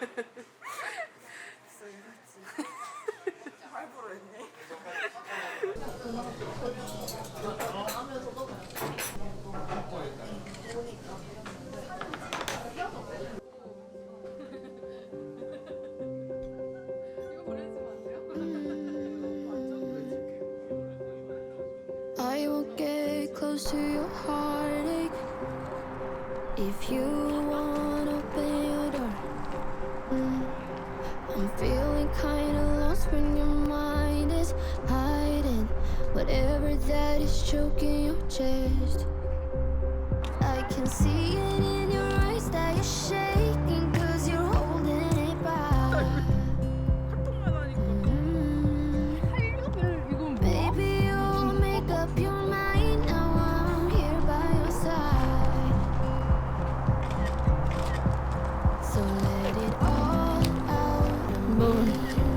I won't get close to your heartache. If you choking your chest. I can see it in your eyes that you're shaking cause you're holding it back. Mm. Baby, you'll make up your mind now. I'm here by your side. So let it all out of me.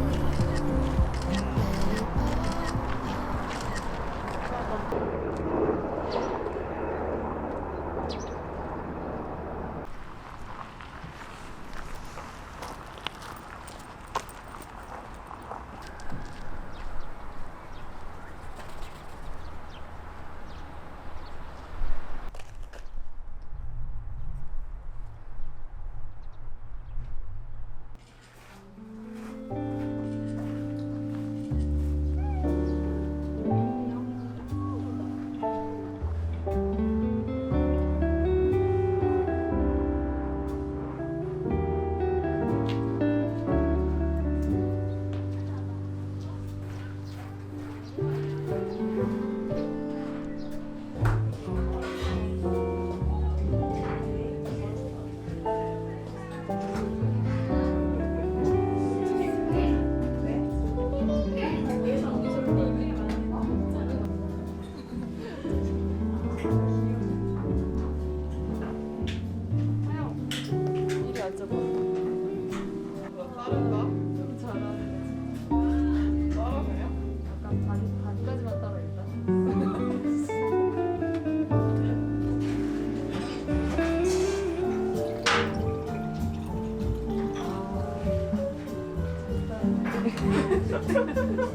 진짜 편했어요.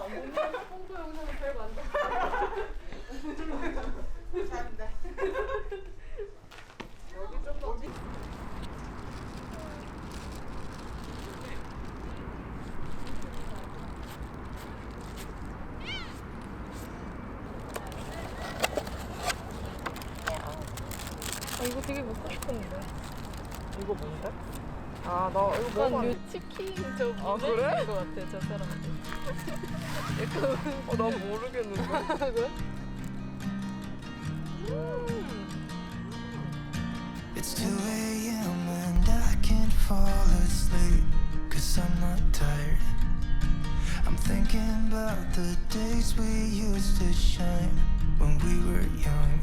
홍보 영상을 별로 안 감사합니다. 여기 좀 어디? 이거 되게 먹고 싶었는데. 이거 뭔데? 아, 나 이거 약간 먹어봤는데. 요 치킨 저 아, 그래? 것 같아, 저 사람한테. 어, 난 모르겠는데. 그래? It's 2 a.m. and I can't fall asleep Cause I'm not tired I'm thinking about the days we used to shine when we were young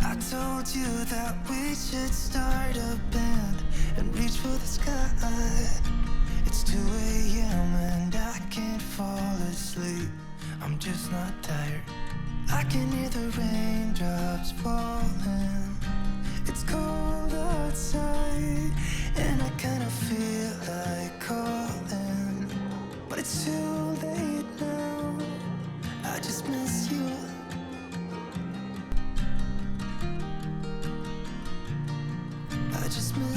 I told you that we should start a band and reach for the sky. It's 2 a.m. and I can't fall asleep. I'm just not tired. I can hear the raindrops falling. It's cold outside, and I kinda feel like calling. But it's too late now. I just miss you. I just miss